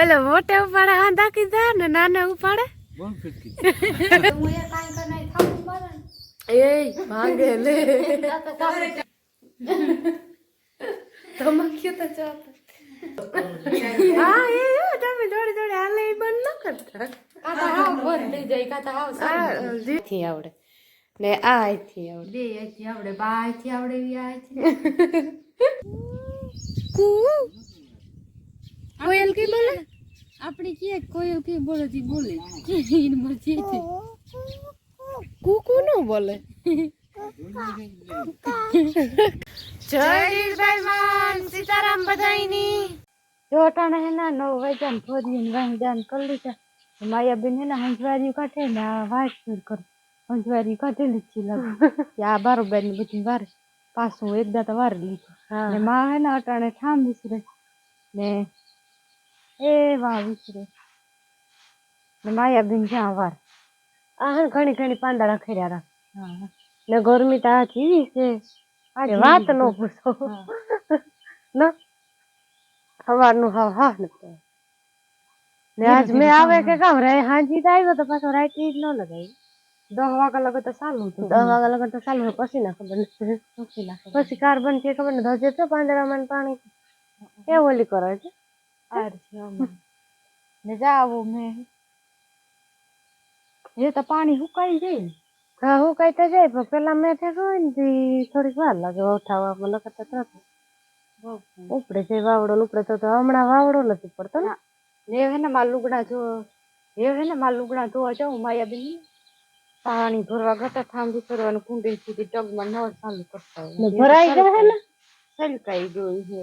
ઓલો મોટે ઉપાડે હાંધા કીધા ને નાના ઉપાડે? એ ભાંગે લે. તમાક્યું તો ચાપ હા એ જો તમે દોડી દોડી હાલે એ બંધ ન કરતા. થી આવડે. ને આ અહીંથી આવડે. બે અહીંથી આવડે બા અહીંથી આવડે એવી આ અહીંથી કુ. કોયલ કી બોલે? આપણી કે કોયલ કે બોલે થી બોલે ઈન મરજી છે. કુ કુ નો બોલે. જય રીલભાઈ માન સીતારામ બધાઈની જો અટાણે હે ના નવ વાગ્યા ને ફોરી વાહી જાન કરી લીધા. માયાબેન હે ને હંસવારી કાઢે ને પર કર. હંસવારી કાઢેલી જ છે લાગે આ બારોબારની બધી વાર. પાછું એકદા તો વાર લીધું. ને માં હે ને અટાણે થાંભી વિસરે ને એ વાહ વિસરે ને માયાબેન જ્યાં વાર. આ ઘણી ઘણી પાંદડા ખેડ્યા રાખ ને ગરમી તો આ જીવી છે. આજે વાત નો પૂછો. ન? સવારનું હાવ હા ને ને આજ મેં આવે કે કામ રે હાંજી તો આવ્યો તો પાછો રાઈટ જ ન લગાવી દસ વાગ્યા લગે તો ચાલુ હતું. દસ વાગ્યા લગન તો ચાલુ પછી ના ખબર પછી કાર્બન છે ખબર ને? ધજે તો પાંદડામાં ને પાણી. એ ઓલી કરે છે? ને જાવું મેં. એ તો પાણી સુકાઈ જાય. ને હા સુકાઈ તો જાય પણ પેલા મેં થયા હોય ને તી થોડીક વાર લાગે ઉઠાવવામાં નકર તો તરત ઉપડે છે વાવડો ઉપડે તો હમણાં વાવડો નથી પડતો ને. એ હે ને મારા લુગડા જો એ હે ને મારા લુગડા ધોવા જાઉં માયાબેન પાણી ભરવા ગતા થાંભી કરવાનું કુંડી સુધી ટગમાં નળ ચાલુ કરતા ભરાઈ ગયા ને? સલકાઈ જોઈ છે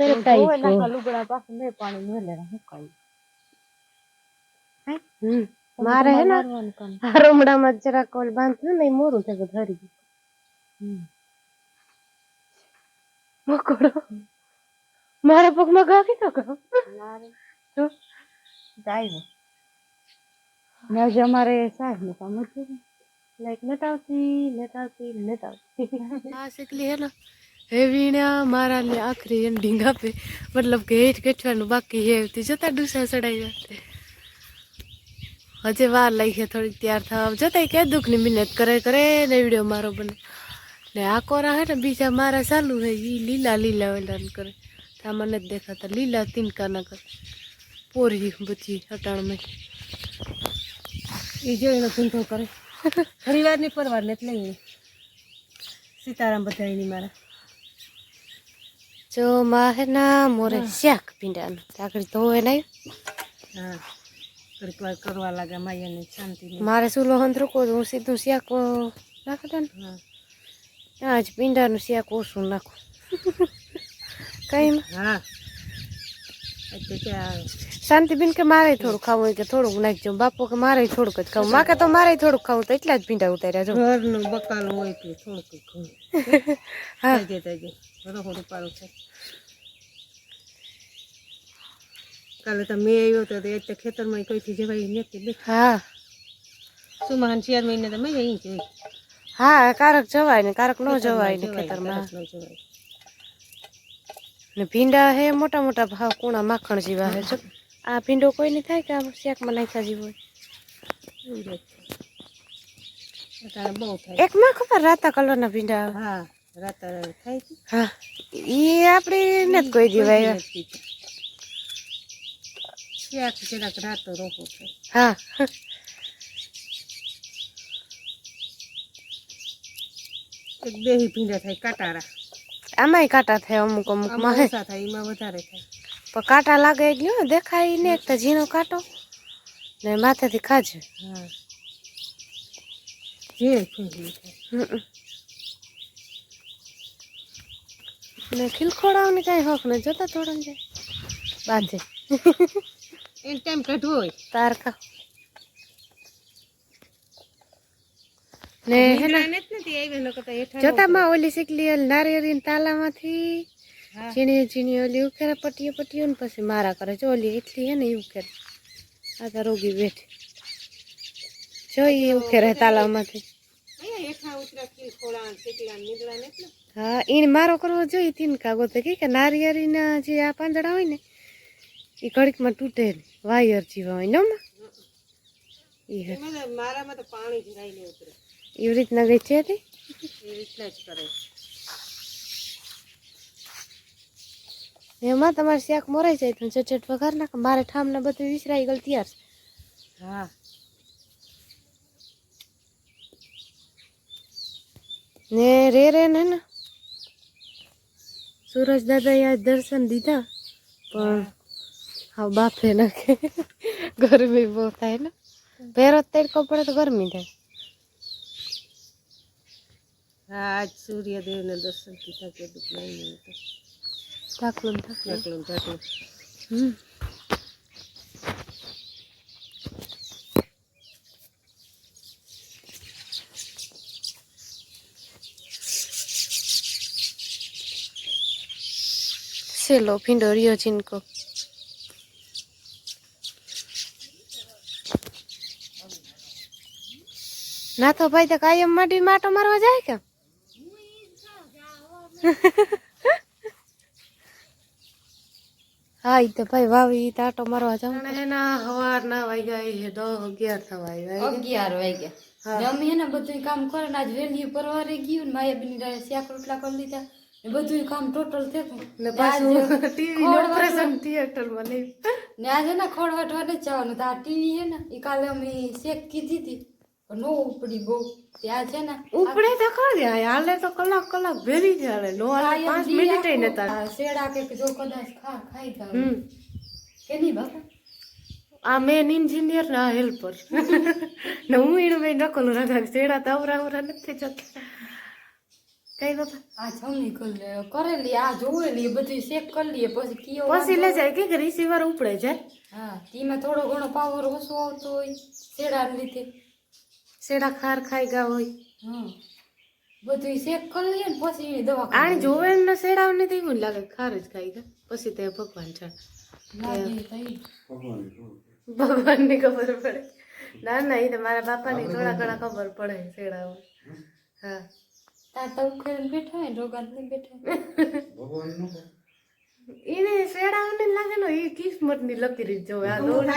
સરકાઈ નાખા લુગડા પાછું મેં પાણી મેલે સુકાઈ હમ. મારે હે ને મારવાનું કામ. આ રમડામાં જરાક ઓલ બાંધ્યું ને મોરું થઈ ધરી ગયું મકોડો. મારા પગમાં કીધો ગયો મારે? તો જાય ને અમારે સાહેબ ને કામ હતું. લાઈક નત આવતી આવતી આ શીખલી હે ને. હે વીણા મારા લે આખરી એન્ડિંગ આપે. મતલબ કે હેઠ કેઠવાનું બાકી હે તે જતા ડૂસા ચડાઈ જાય હજે વાર લાગી થોડીક તૈયાર થવા. જતાં કે દુઃખની મહેનત કરે કરે ને વીડિયો મારો બને. ને આ કોરા હે ને બીજા મારા ચાલુ હે એ લીલા લીલા વેલા કરે. તા મને જ દેખાતા લીલા તિનકા ના કરે. પોરી બધી અટાણમાં એ જોઈને ધૂંધો કરે. ઘણી વારની પરવાર ને એટલે સીતારામ બધા એની મારા. જો માં હે મોરે શાક પીંડાનું આગળ ધોવે નહીં હા વાર કરવા લાગે માયાને શાંતિ મારે સુલો હંતરુકો હું સીધું શાક નાખી દઉં ને હા આજ પીંડાનું શાક ઓછું નાખું કઈ હા શાંતિબેન કે મારે થોડું ખાવું કે થોડુંક નાખજો બાપુ કે મારે થોડુંક જ ખાવું. માકે તો મારે થોડુંક ખાવું તો એટલા જ ભીંડા ઉતાર્યા છો ઘરનું બકાલું હોય તો થોડુંક ખાવું. હા. તાજે તાજે છે. કાલે તો મેં આવ્યો તો એ તો ખેતરમાં કોઈથી જવાય નથી હા. હા સુમાન ચાર મહિને તો મેં અહીં જોઈ હા કારક જવાય ને કારક ન જવાય ને ખેતરમાં. ન જવાય. ને ભીંડા હે મોટા મોટા ભાવ કુણા માખણ જેવા હે જો. આ ભીંડો કોઈ નહીં થાય કે આ શાકમાં નાખ્યા જીવો હોય? એક માં ખબર રાતા કલરના ભીંડા હા રાતા થાય હા એ આપણે નથી કોઈ દેવાય શાક જરાક રાતો છે હા એક બેહી ભીંડા થાય કાટારા આમાંય કાંટા થાય અમુક અમુકમાં આમાં હે ઓછા થાય એમાં વધારે થાય. પણ કાંટા લાગે હો, દેખાય ને એક તો ઝીણો કાંટો ને માથેથી ખાજે. જે. ને ખીલખોડાઓને કઈ હક ને જોતા થોડા જાય. બાંધે. એક ટાઈમ કાઢવો હોય. તાર ને હે ને નીકળ્યા નથી નથી આવી નકર તો હેઠા માં ઓલી શીખલી નારિયેરી તાલામાંથી હા. ઝીણી ઝીણી ઓલી ઉખેરે પટીએ પટીઓ ને પછી મારા કરે જો ઓલી એટલી હે ને એ ઉખેરે. આ તો રોગી બેઠી. જો એ ઉખેરે તાલામાંથી. હા એને મારો કરવો જોઈએ કાગો તો કે નારિયેળીના જે આ પાંદડા હોય ને એ ઘડીકમાં તૂટે ને વાયર જેવા હોય ને મારામાં તો પાણી જ નહીં ઉતરે. એવી રીતના ગઈ છે તે? એ રીતના જ કરે એમાં તમારે શાક મોરાઈ જાય તો ચટચટ વઘાર નાખે. મારે ઠામને બધું વિસરાઈ ગયેલ તૈયાર હા. ને રે રે ને ને. સુરજ દાદા યાદ દર્શન દીધા પણ હા. બાફે નાખે. ગરમી બહુ થાય ને. પહેરો તડકો કપડે તો ગરમી થાય. આજ સૂર્યદેવને દર્શન કીધા કે દુઃખ નહીં નહીં તો. ઢાકલું ને ઢાકલું ઢાકલું ઢાકલું હમ. સેલો ભીંડો રહ્યો જીનકો. ના તો ભાઈ તો કાયમ માટી માટો મારવા જાય કે? હા એ તો ભાઈ વાવી ઈ મારવા જાવ એના હવાર ના વાગ્યા એ દસ અગિયાર થવા આવ્યા અગિયાર વાગ્યા. અમે એને બધું કામ કરે ને આજ વેલી પરવારે ગયું ને માયા બેની શાક રોટલા કરી લીધા. ને બધું કામ ટોટલ થયું ને પાછું ટીવી નું ઓપરેશન થિયેટરમાં નહીં ને આજે ના ખોડવાટવા નથી જવાનું. તો આ ટીવી હે ને એ કાલે અમે શેક કીધી હતી. નો ઉપડી બહુ ત્યાં છે ને ઉપડે તો ખરી હાલે તો કલાક કલાક ભેરી જાય હાલે. નો હાલે પાંચ મિનિટ આખું, તાર શેડા કે જો કદાચ ખા ખાઈ જાવ. કે નહીં બાપા? આ મેન ઇન્જિનિયર ના હેલ્પર ને હું એનું મેં નકલ રાખા શેડા તો અવરા અવરા નથી જતા કઈ બાપા? આ જમણી કરી કરેલી આ જોવેલી એ બધું શેક કરી લઈએ પછી કીયો પછી લે જાય કે રિસીવર ઉપડે જાય. હા તેમાં થોડો ઘણો પાવર ઓછો આવતો હોય શેડા લીધે. સેડા ખાર ખાઈ ગયા હોય. હા બધું શેક કરી ને પછી એની દવા આને જોવે ને સેડા ને તો એવું લાગે ખાર જ ખાઈ ગયા. પછી તે ભગવાન છે. લાગે ભગવાનની ખબર પડે. ના ના એ તો મારા બાપા ની થોડા ઘણા ખબર પડે સેડા હા. તા તો બેઠા હોય ને રોગાન નહીં બેઠા એને શેડા ને લાગે ને એ કિસ્મતની લકી રીત જોવે. આ દોડ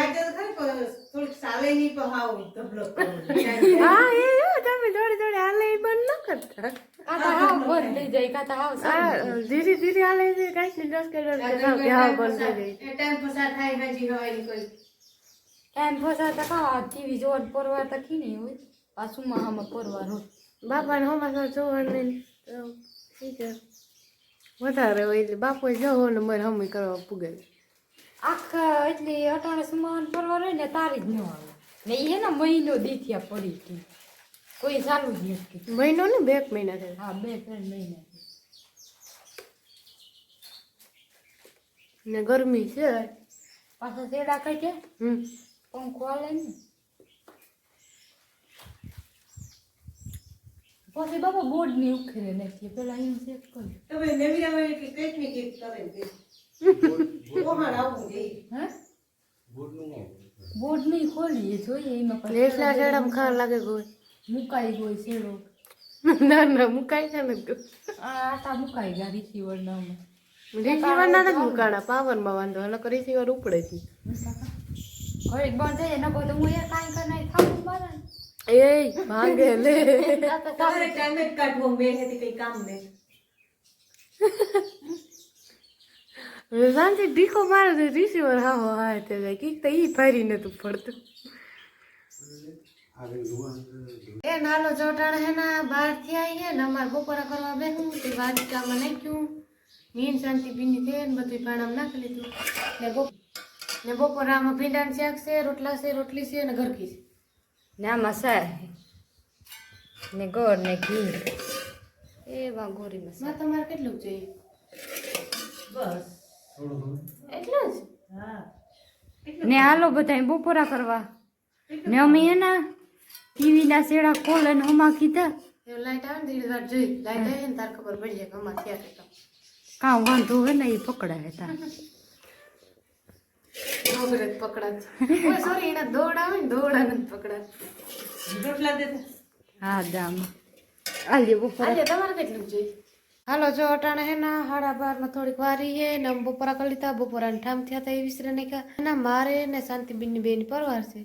હા એ જો તમે જોડે જોડે હાલે એ બંધ ન કરતા. કાતા હાવ બંધ થઈ જાય કાતા હાવ સારું. આ ધીરે ધીરે હાલે છે કાંઈ ને દસ કે દસ કે હાવ બંધ થઈ જાય. ટાઈમ ફસાતા કા ટીવી જોવાનું પરવાર તો કી નહીં હોય. પાછું આમાં પરવાર હોય. બાપાને હમણાં જોવાનું ને ઠીક છે? વધારે હોય એટલે બાપુ જવો ને મારે હમી કરવા પૂગે આખા એટલી અટાણે સુમાન ફરવા હોય ને તારી જ ન આવે. ને એ ને મહિનો દીથિયા પડી હતી કોઈ ચાલુ જ નથી મહિનો ને બે મહિના થાય. હા બે ત્રણ મહિના ને ગરમી છે. પાછા શેડા કઈ છે હમ. પંખો હાલે ને? પછી બાપા બોર્ડની ઉખેરે નાખીએ. પેલા એમ ચેક કરી. હે? બોર્ડ નહીં ખોલીએ જોઈએ એમાં પછી એટલા શેડામાં ખાર લાગે ગોય મુકાઈ ગયો શેડો. ના ના મુકાય છે ને આ આટા મુકાઈ ગયા રિસીવર ના રિસીવર ના નથી મુકાણા પાવરમાં વાંધો એટલે રિસીવર ઉપડે છે. ઘડીક બંધ થઈ જાય નકો તો હું એ કાંઈ કાંઈ નહીં થાકું મારે. ને. એ ભાંગે લે. આ તો થાકું. શાંતિ ઢીકો મારે તો રિસીવર હા હો હા તે કીક તો ઈ ફરી નતું પડતું. એ નાલો ચોટાણ હે ના બહારથી આવી હે ને અમારે બપોરા કરવા બેહું તે વાટકામાં નાખ્યું. નીન શાંતિ પીની છે ને બધું પાણામાં નાખી લીધું. ને ને બપોરામાં ભીંડાનું શાક છે રોટલા છે રોટલી છે ને ઘરકી છે. ને આમાં સાર ને ગોળ ને ઘી એ વાઘોરી મસાલા માં તમારે કેટલું જોઈએ બસ. એટલું જ? ને હાલો બધા બપોરા કરવા. ને અમે એના ટીવી ના શેડા ખોલે ને હમા કીધા. એ લાઈટ આવે ને ધીરે જોઈ. લાઈટ આવે ને તાર ખબર પડી જાય કે અમારે થયા કે વાંધો હોય ને એ પકડાય તા ડોગરે જ પકડાત. ઓય સોરી એના દોડ આવે ને દોડ આવે ને પકડાત હા દામ આલે બપોરા આલે તમારે કેટલું જોઈએ? હાલો જો અટાણે હે ના હાડા બારમાં થોડીક વારી હે ને બપોરા કરી લીધા બપોરા ને ઠામ થયા હતા એ વિસરે નાખ્યા ના મારે ને શાંતિબેનની બેન પરવાર છે.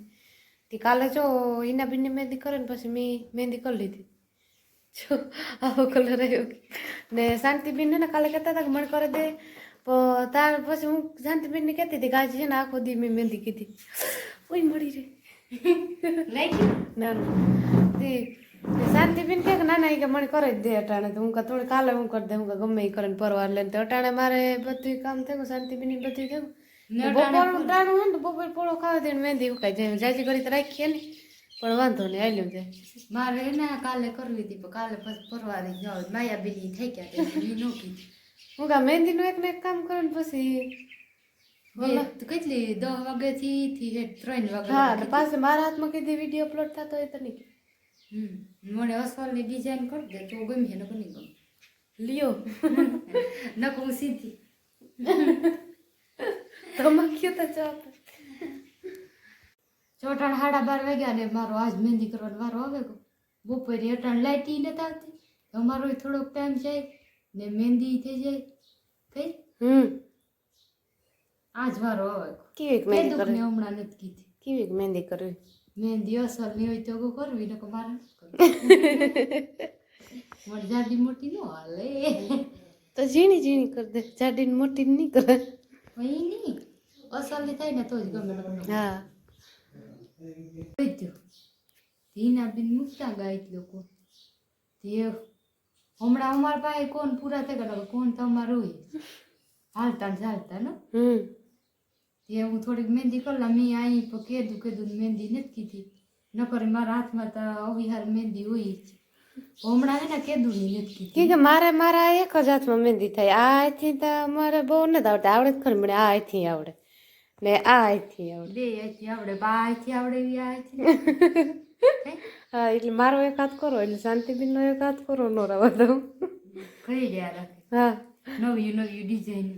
તે કાલે જો ઈના બેન મહેંદી કરે ને પછી મેં મહેંદી કરી લીધી. જો આવો કલર આવ્યો. ને શાંતિબેન ને કાલે કહેતા હતા કે મને કરે દે. તાર પછી હું શાંતિબેન ને કહેતી હતી ગાજી છે ને આખો દી મેં મહેંદી કીધી. ઓય મળી રે ના ના. તે શાંતિબેન કે ના ના એ કે મને કરી જ દે અટાણે. તો હું કે થોડી કાલે હું કરી દે. હું કે ગમે એ કરે ને પરવાર લઈને. તો અટાણે મારે બધું કામ થયું શાંતિબેન બધું થયું બપોરનું ટાણું હોય ને બપોર પોળો ખાવા દે મહેંદી ઉકાઈ જાય. જાજી કરી તો રાખીએ ને. પણ વાંધો નહીં આલ્યું જાય. મારે એને કાલે કરવી હતી પણ કાલે પરવારી જાવ માયા બેની થઈ ગયા તે ઈ નો કીધું. હું કા મહેંદીનું એક ને એક કામ કરો ને પછી કેટલી? દસ વાગ્યાથી થી ત્રણ હા વાગ્યા એટલે પાછળ મારા હાથમાં કીધી વીડિયો અપલોડ થતો હોય તો નહીં. હમ. મને અસલની ડિઝાઇન કરી દે તો ગમે નકર નહીં ગમે. લ્યો. નકો હું સીધી. તમે કયો તો જવાબ. ચોટાણ સાડા બાર વાગ્યા ને મારો આજ મહેંદી કરવાનો વારો આવે ગયો. બપોરે અટાણ લાઈટી નતા આવતી. તો અમારો થોડોક ટાઈમ જાય. ને મહેંદી થઈ જાય થઈ હમ. આજ વારો આવે. કેવીક મહેંદી કરે ને હમણાં નથી કીધી. કેવીક મહેંદી કરવી? મહેંદી અસલની હોય તો કરવી ને મારે કરવી. મારી જાડી મોટી ન હાલે. તો ઝીણી ઝીણી કરી દે. જાડી મોટી નહીં કરે. કઈ નહીં. અસલ થાય ને તો જ ગમે હા. ધીના બેન મૂકતા ગાય લોકો. તે હમણાં અમારા પાસે કોણ પૂરા થઈ ગયા કોણ તમારું હાલતા ને ચાલતા ને. એ હું થોડીક મહેંદી કરલા મેં અહીં કીધું કીધું ને મહેંદી નથી કીધી. નકર મારા હાથમાં તો અવિહાર મહેંદી હોય જ. હમણાં હે ને કીધું નહીં નથી કીધી. કે મારે મારા એક જ હાથમાં મહેંદી થાય. આ અહીંથી તો મારે બહુ નથી આવડે આવડે જ ખરી મને આ અહીંથી આવડે. ને આ અહીંથી આવડે. બે અહીંથી આવડે બા અહીંથી આવડે એવી આ અહીંથી હા એટલે મારો એક હાથ કરો એટલે શાંતિબેનનો એક હાથ કરો નો રવા દઉં કઈ રહ્યા હા નવી નવી ડિઝાઇન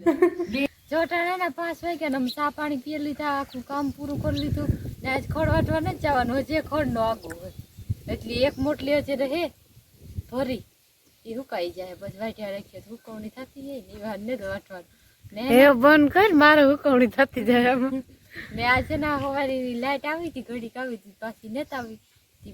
જોટાણે ને પાંચ વાગ્યા ને અમે ચા પાણી પી લીધા આખું કામ પૂરું કરી લીધું ને આજ ખડ વાટવા નથી જવાનું હજી ખડ નો આગો હોય. એટલે એક મોટલી હજી રહે ભરી. એ હુકાઈ જાય પછી વાટ્યા રાખીએ તો હુકવણી થતી જાય ને વાર ને વાટવાનું. ને એ બંધ કર મારે હુકવણી થતી જાય મેં આજે ના હોવાની લાઈટ આવી હતી ઘડીક આવી હતી પાછી નેતા આવી.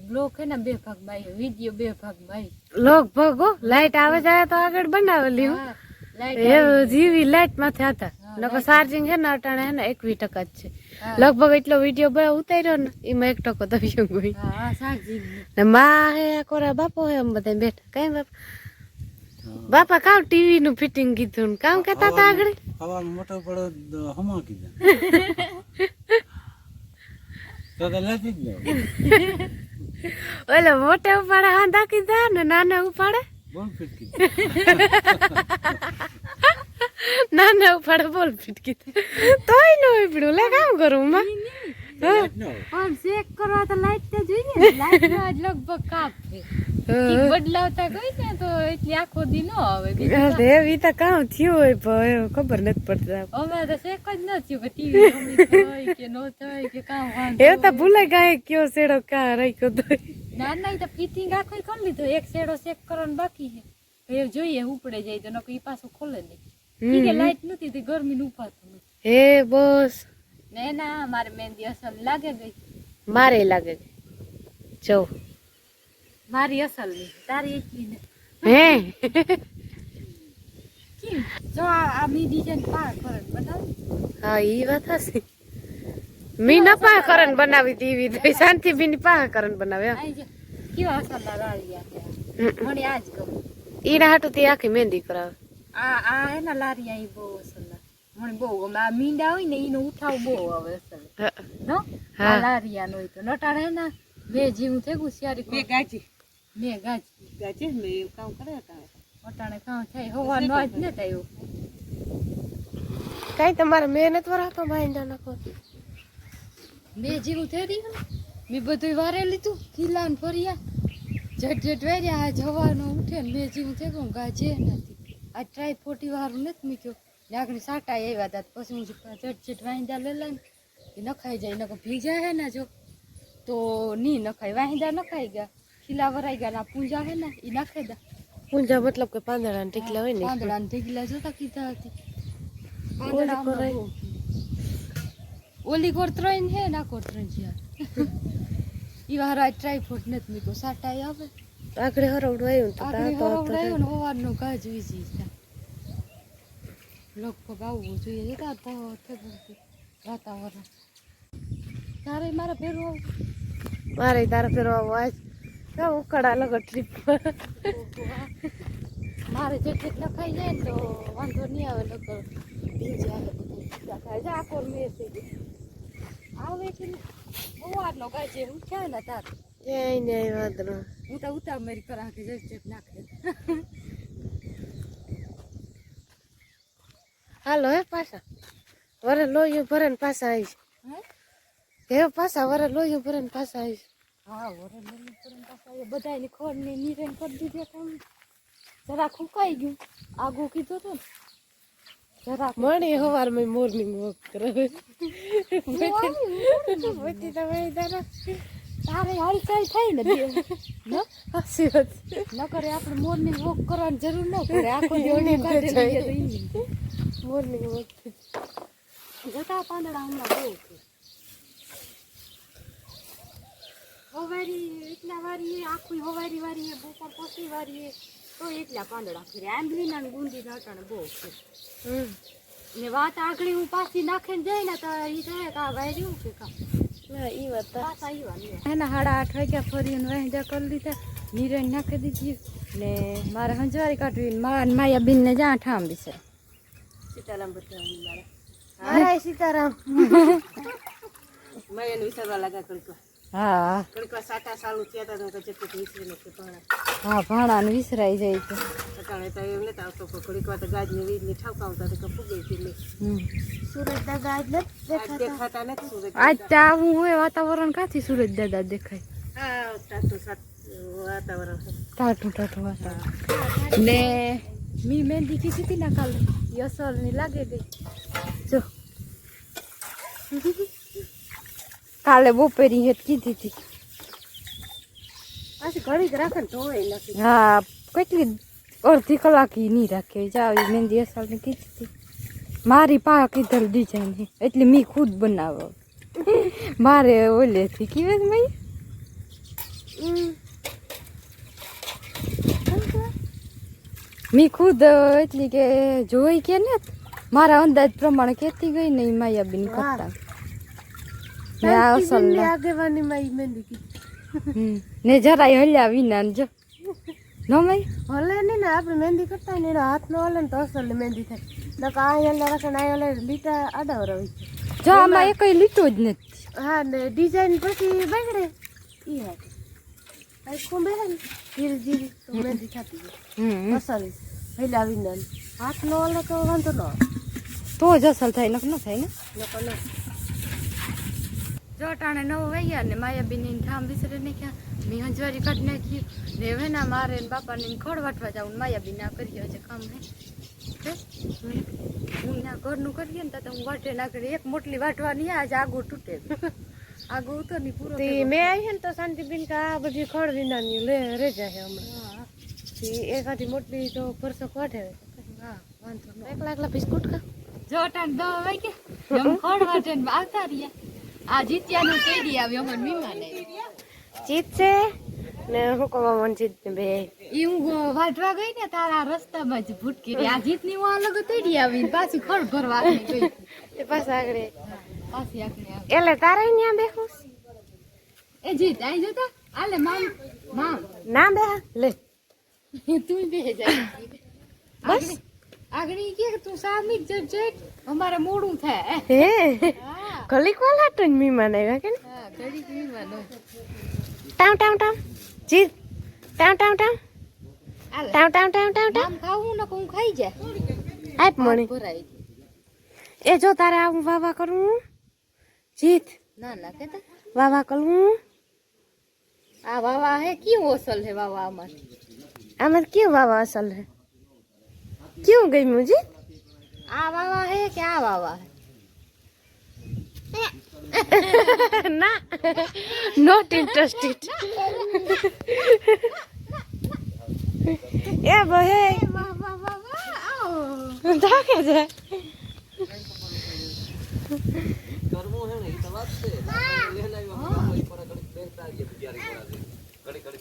બ્લોક હે ને બે ભાગ ભાઈ વીડિયો બે ભાગ ભાઈ લગભગ હો લાઈટ આવે જાય તો આગળ બનાવેલી હું. હા લાઈટ જીવી લાઈટ માથે હતા લોકો ચાર્જિંગ છે ને અટાણે હે ને એકવી ટકા જ છે. લગભગ એટલો વીડિયો બે ઉતાર્યો ને એમાં એક ટકો તો ગયો ગઈ હા હા ને માં હે કોરા બાપો હે એમ બધા બેઠા. કઈ બાપા બાપા કાવ ટીવી નું ફિટિંગ કીધું ને? કામ કેતા હતા આગળ? હવા મોટો પડો હમા કીધા. તો તો લેતી જ ને ઓલે મોટા ઉપાડે હાંધા કીધા ને નાના ઉપાડે. બોલ ફીટ નાના ઉપાડે બોલ ફિટ કીધા તોય ન ઉપડ્યું લે કામ કરું માં? પણ ચેક કરવા તો લાઈટ તો જોઈએ ને. લાઈટ લગભગ કાપ છે. બદલાવતા ગઈ ને તો એટલી આખો દી નો આવે. એવી તો કામ થયું હોય પણ ખબર નથી પડતી અમારે તો શેક જ ન થયું ટીવી કે નો થાય કે કામ વાંધો એવું તો ભૂલાઈ ગયા કયો શેડો કા રાખ્યો તો. ના ના તો ફિટિંગ આખો કરી લીધું એક શેડો ચેક કરવાનો બાકી છે. એ જોઈએ ઉપડે જાય તો નકર ઈ પાછું ખોલે નહીં. કે લાઈટ નથી તે ગરમી નું ઉપાતું હે બસ. ને ના મારે મહેંદી અસલ લાગે ગઈ. મારે લાગે જો મારી અસલની તારી એટલી ને હે? જો આ આ મી ડિઝાઇન પાર કરે બતાવ હા ઈ વાત હશે. મી ન પા કરન બનાવી દીવી. તો શાંતિ બીની પા કરન બનાવે. આઈ કેવા અસલના લારિયા છે મને આજ ગમે. ઈના હાટુ તે આખી મહેંદી કરાવે. આ આ એના લારિયા ઈ બહુ અસલના. મને બહુ ગમે. આ મીંડા હોય ને એનો ઉઠાવ બહુ આવે અસલ. હા. નો હા. આ લારિયા નો હોય તો. નટાણે ના બે જીવું થઈ ગયું શિયારી ગાજી. બે ગાજી ગાજે મે એવું કામ કરે કામ અટાણે કામ થાય. હવા નો જ થયું કઈ તમારે મહેનત વરાતો માંડ્યા નાખો. મેં જીવું થઈ રહ્યું મેં બધું વારે લીધું ખીલા ને ફર્યા. જટ જટ વેર્યા આજ હવાનો ઉઠે ને બે જીવું થઈ ગયું ગાજે નથી. આ ટ્રાય ફોટી વાળું નથી મૂક્યો. લાગણી સાટા આવ્યા હતા પછી હું જટ જટ વાંદા લેલા ને એ નખાઈ જાય નકર ભીજા હે ને જો. તો ની નખાય વાંદા નખાઈ ગયા. ખીલા વરાઈ ગયા ના પૂંજા હે ને એ નાખે દા. પૂંજા મતલબ કે પાંદડા ટીકલા હોય ને પાંદડા ને ઢીકલા જોતા કીધા હતી. ઓલી પાંદડા કોરાય. હમણાં બહુ. ઓલી કોર ત્રણ છે ના કોર ત્રણ છે ઈ વાર આ ટ્રાયફોટ નથી મીકો સાટા આવે. આગળ હરવડું આવ્યું ને તો તા તો હરવડાયો ને સવારનો કાજ વીજી છે લોકો આવવું જોઈએ જતા તો વાતાવરણ. તારે મારા ફેરવો મારે તારા ફેરવા આજ. તો ઉકળા લગો ટ્રીપ મારે જેટલી લખાઈ જાય ને તો વાંધો નહીં આવે લોકો ભીંજ આવે બધું. આખો મેં થઈ ગઈ આવે કે સવારનો ગાજે હું ક્યાં ના તાર? ક્યાંય નહીં વાંધો હું તો ઉતાર મારી કરા કે જેટ જેટ નાખે. હાલો હે પાછા. વરે લોહીયું ભરે ને પાછા આવીશ. હે? પાછા વરે લોહીયું ભરે ને પાછા આવીશ. હા કરીને પાછા એ બધાયની ખોળ ને નીરેન કરી દીધી કામ જરા ફૂંકાઈ ગયું. આગું કીધું તો જરા મળી હવારમાં મોર્નિંગ વોક કરે. તમે તારા તારે હલચાલ થાય ને હાસી વાત. ન કરે આપણે મોર્નિંગ વોક કરવાની જરૂર ન પડે. આખો. મોર્નિંગ વોક જતા પાંદડા હમણાં બહુ છે હવારી એટલા વારીએ આખું હવારી વારી બપોર પછી વારીએ. તો એટલા પાંદડા ફરે. આંબલીના ને ગુંદીના અટાણે બહુ છે. હમ. ને વાત આગળ હું પાછી નાખીને જઈ ને તો એ કહે કે આ વાર્યું છે કા એ વાત પાછા આવ્યા એના સાડા આઠ વાગ્યા ફરીને વહેંજા કરી લીધા નીરણ નાખી દીધી. ને મારે હંજવારી કાઢવી મારા માયાબીન ને જ્યાં ઠાંબી છે. સીતારામ બતાવવાની મારે. હાય સીતારામ. મેં એને વિચારવા લાગ્યા કડકા હા. કડકા સાટા સાલું થયા હતા તો જેટલું વિસરી નથી ભાણા હા ભાણાને વિસરાઈ જાય છે. અટાણે તો એમ નતા આવતો થોડીક વાર તો ગાજની વીજની ઠાવકાવતા તો ફૂગી હતી નહીં હમ. સુરત દાદા આજ નથી દેખાતા? નથી સુરત આજ તો આવું હોય વાતાવરણ કાથી સુરજ દાદા દેખાય? હા વાતાવરણ ટાટું ટાટું વાતાવરણ. ને મી મહેંદી કીધી હતી ને કાલે? અસલની લાગે ગઈ. જો. કાલે બપોરી હેત કીધી હતી. પાછી ઘડીક રાખે ને તોય નથી. હા કેટલી અડધી કલાક નહીં રાખે. જાવ મહેંદી અસલને કીધી હતી. મારી પા કીધેલ ડિઝાઇન એટલે મેં ખુદ બનાવો. મારે ઓલેથી કીવે મય મી ખુદ એટલી કે જોઈ કે ને? મારા અંદાજ પ્રમાણે કેતી ગઈ ને માયાબીન કરતા. ને આ અસલ ના. આગેવાની માં ઈ કીધી હમ. ને જરાય હલ્યા વિના ને જો. નો મય હલે નહીં ને આપણે મહેંદી કરતા ને હાથ નો હલે ને તો અસલની મહેંદી થાય. નકર આ અહીંયા રાખે ને આ હલે લીટા આડા રવી જો આમાં એ કઈ લીટો જ નથી. હા ને ડિઝાઇન પછી બગડે. ઈ હાથે. આખું બેહે ને ધીરે ધીરે તો મહેંદી થતી જાય. અસલ હલ્યા વિના હાથ નો હલે તો વાંધો ન તો જ અસલ થાય નક ન થાય ને? નકર ન જો ટાણે નવ વાગ્યા ને માયાબીન ઠામ વિસરે નાખ્યા. મેં હંજવારી કાઢી નાખ્યું ને હવે ના મારે ને બાપાને ખોડ વાટવા જાઉં માયાબીન ના કરીએ છે કામ હે. હે? હું? ના ઘરનું કરીએ ને તો હું વાટે ના કરી. એક મોટલી વાટવાની આજ આગો તૂટે. આગો ઉતરની પૂરો તે થયો. મેં આવી છે ને તો શાંતિબેન કે આ બધી ખડ વિનાની લે રે જાય હમણાં. હા, તે એકાથી મોટી તો પરસો કાઢે હા. વાંધો નહીં એકલા એકલા બિસ્કુટ ખા. જો ટાણ દવા વાગ્યા એમ ખોડ વાટે ને આવતા રહ્યા. આ જીત્યાનું કેડી આવ્યો મને મીમાને જીત છે ને હું કહું મન જીત બે. ઈ હું વાટવા ગઈ ને તારા રસ્તામાં જ ભૂટકી રહી. આ જીતની હું અલગ તેડી આવી પાછી ખડ ભરવા ગઈ. તે પાછા આગળ. પાછી આવી. એટલે તારે ત્યાં બેહું? એ જીત આઈ જતા આલે મામ મામ. ના બે લે. તું બે જાય બસ. આગળ કે તું સામી જ અમારે મોડું થાય. હા. ઘડીક વાર લાટો ને મીમાન આવ્યા કે ને? હા ઘડી પીવાનો ટામ ટામ ટામ જીત. ટામ ટામ ટામ આલે ટામ ટામ ટામ ટામ ટામ મામ ખાવું ને હું ખાઈ જાય આપ મણી ભરાઈ એ જો તારે આવું વાવા કરું જીત. ના ના કેતા. વાવા કરું આ વાવા હે કેવું અસલ હે વાવા આમાં? આમાં કેવું વાવા અસલ હે? કેવું ગમ્યું જીત? આ વાવા હે કે આ વાવા હે? ના નોટ ઇન્ટરેસ્ટેડ એ બહે થાકે છે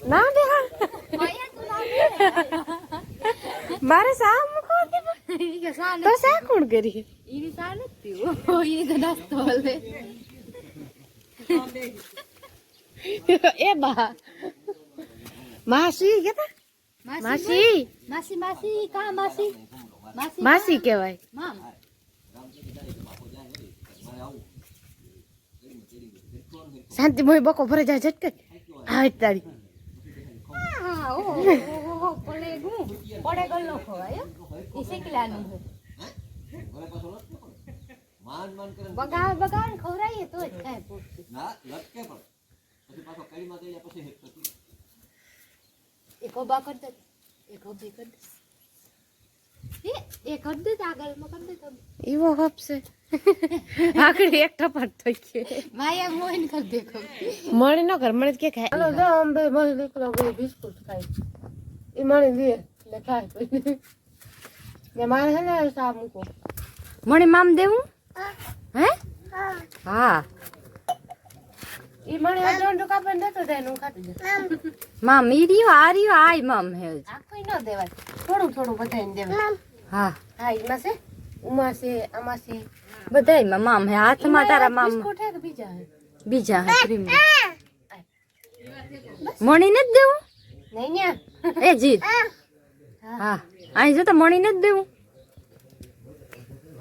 ના દેખાડ મારે સા મૂકો તો સા કોણ કરી ઈની સા નથી પીવો ઈની તો નાસ્તો હલે એ બા. માસી કેતા? માસી માસી? માસી કા માસી? માસી માસી કહેવાય. શાંતિ મોય બકો ભરે જાય ઝટકે. હા તારી. હા ઓ પડે ગુ પડે ગલ્લો ખવાય ઈ શીખલાનું છે બગાડ બગાડ ખવરાઈએ તો જ ખાય. પૂરતું એક ઓબા કર દે એક ઓબી કર દે. એ એ કર દે આગળમાં કર દે તમે. એવો હપશે આખડી એક ટપાટ થઈ ગઈ માયા મોહન કર દે કો મળી ન કર મળી કે ખાય. હાલો જો અંબે મળી નીકળો બિસ્કુટ ખાય. એ મળી દે એટલે ખાય. પછી ને મારે હે ને સા મૂકો મણી મામ દેવું હે હા એ મળી આ દોંડો કાપે નતો દે હું ખાતી જાય મામ ઈ રહ્યો આ રહ્યો આય મામ હે આખું ન દેવાય થોડું થોડું બધાને દેવાય હા હા એમાં છે ઉમા છે આમાં છે બધાયમાં મામ હે હાથમાં તારા મામ બિસ્કુટ હે કે બીજા હે બીજા હે ક્રીમ મણી નથી દેવું નહીં ન્યા એ જીત હા અહીં જો તો મણી નથી દેવું.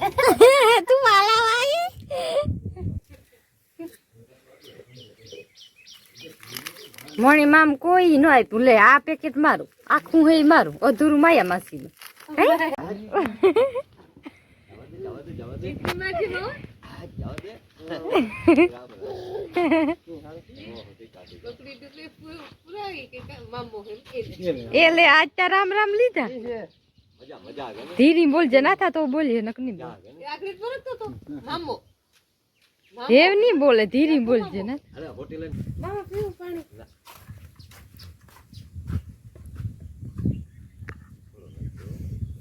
તું માલા વાઈ મણી મામ કોઈ ન આપ્યું. લે આ પેકેટ મારું. આખું હે મારું. અધૂરું માયા માસી એ લે આજ તાર રામ રામ લીધા. ધીરી બોલજે ના થા તો બોલીએ નક નહીં બોલે. એવ નહીં બોલે ધીરી બોલજે ને મામા પીવું પાણી.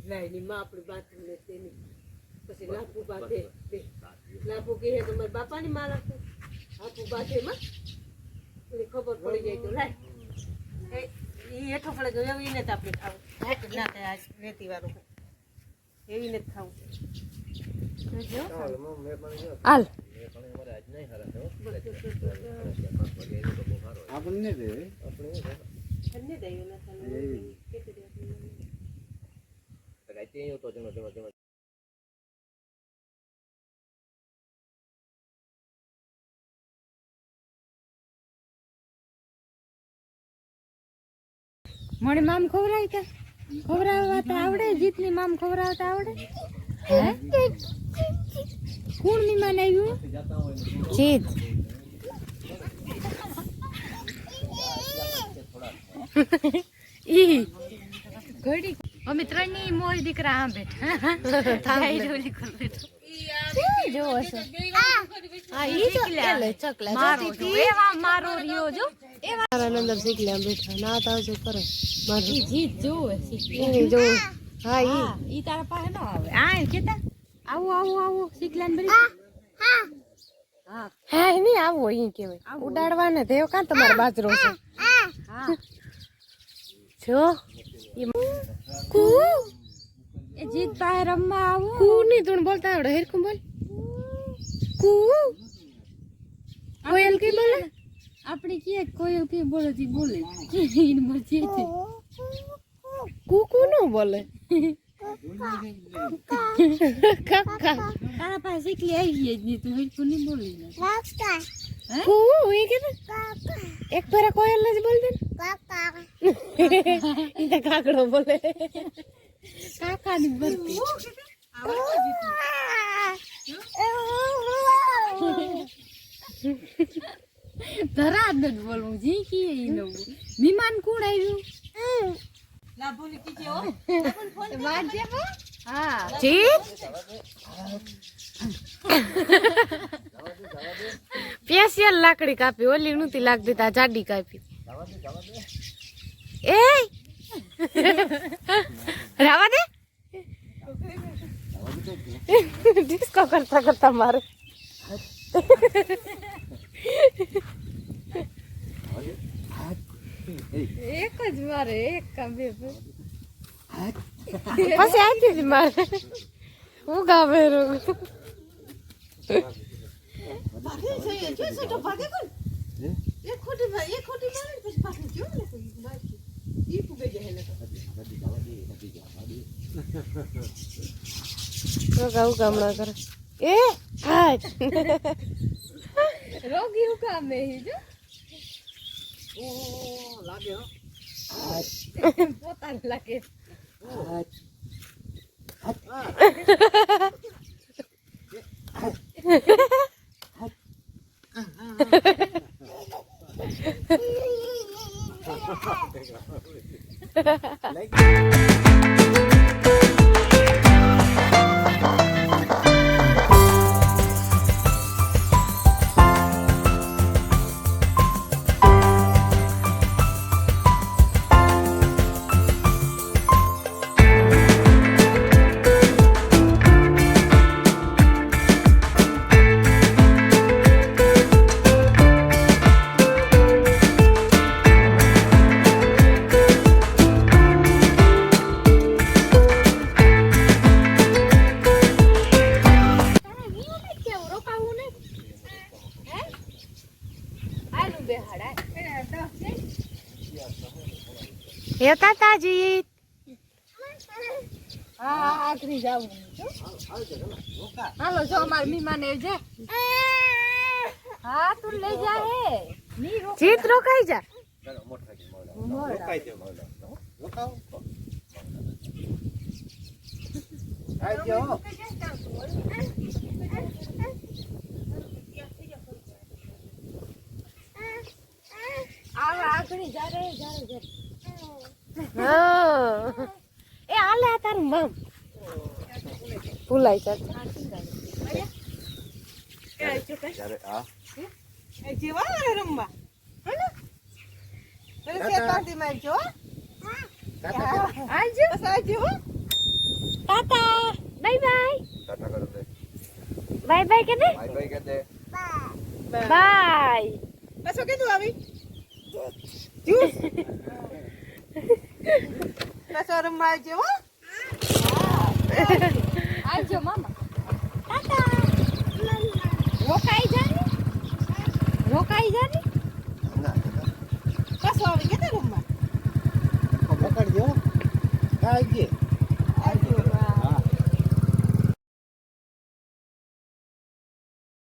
લાઈની માં આપણી બાથરૂમ ને તેની. પછી લાપુ બાથે લાપુ કહે તો મારા બાપાની માં રાખે. લાપુ બાથે માં. ખબર પડી જાય તો લાય. એ ઈ હેઠો પડે તો એને ને આપણે ખાવું. ના થાય આજ રેતી વાળું. એવી ને ખાવું. હાલ. આપણને દે. ના જમા કેટલી દે મને મામ ખવડાવી કા? ખવડાવવા તો આવડે જીતની મામ ખવડાવતા આવડે. હે? કોણ મહેમાન આવ્યું? જીત. ઈ. ઘડી. અમે ત્રણેય મોર દીકરા આમ બેઠા જો હશે હા ઈ તો એટલે ચકલા મારો એવા મારો રહ્યો જો. મારા અંદર શીખલે આમ બેઠા. ના તો જો કરે? મારું જીત જોવે છે. ઈ જો હા ઈ. હા ઈ તારા પાસે ન આવે. આ કેતા આવો આવો આવો શીખલાન બરી હા હા. નહીં આવો ઈ કેવાય ઉડાડવાને દેવ કાં તમારો બાજરો છે? હા. જો. ઈ કુ એ જીત પાસે રમવા આવો. કુ નહીં તું બોલતા આવડે હેરકું બોલ. કુ? કોયલ કે બોલે? આપણે કે કોયલ કે બોલે થી બોલે. ઈન મરજી છે કુ કુ નો બોલે. કાકા. તારા પાસે શીખલી આવી જ નહીં તું હિરકું નહીં બોલી ને. હે? કુ? ઈ કે એક ફેરા કોયલ જ બોલ દે ઈ તો કાકડો બોલે. કાકાની બરતી ધરા જ નથી બોલવું જી કીએ ઈ નવું મહેમાન કોણ આવ્યું લાભોલી કીજે હો હા જીત સ્પેશિયલ લાકડી કાપી ઓલી નહોતી લાગતી તા જાડી કાપી એ રાવા દે. ડિસ્કો કરતા કરતા મારે. એક જ મારે એક કામ બે. પછી આવતી જ મારે? હું ગાવે રોગ એ જો છે તો ભાગે કોણ? એક ખોટી એ ખોટી મારે પછી પાછી કેવું ને એ ફૂગે જાય હું કામ ના કરે. એ હાજ રોગી હું કામ હે જો. ઓ લાગે હો. પોતાને લાગે. કેવું તાતાજી હા આખરી જાવ હાલો જો અમાર મીમાન એ છે હા તું લઈ જા હે. ની જીત રોકાઈ જા. ચાલો રોકાઈ દે રોકાવ આખરી જા રે જા રે. જા હા. એ હાલે આ તારું મામ. ભૂલાઈ જા ત્યારે જેવા રમવા. તાતા બાય બાય. ટાટા કરો દે બાય બાય કે દે? બાય બાય કે દે. બાય. પાછો કીધું આવી. જ્યુસ પાછો રમવા આવજો હો. આજો મામા. રોકાઈ જા ને રોકાઈ જા ને ના પાછો આવી કે રમવા પકડજો આવજે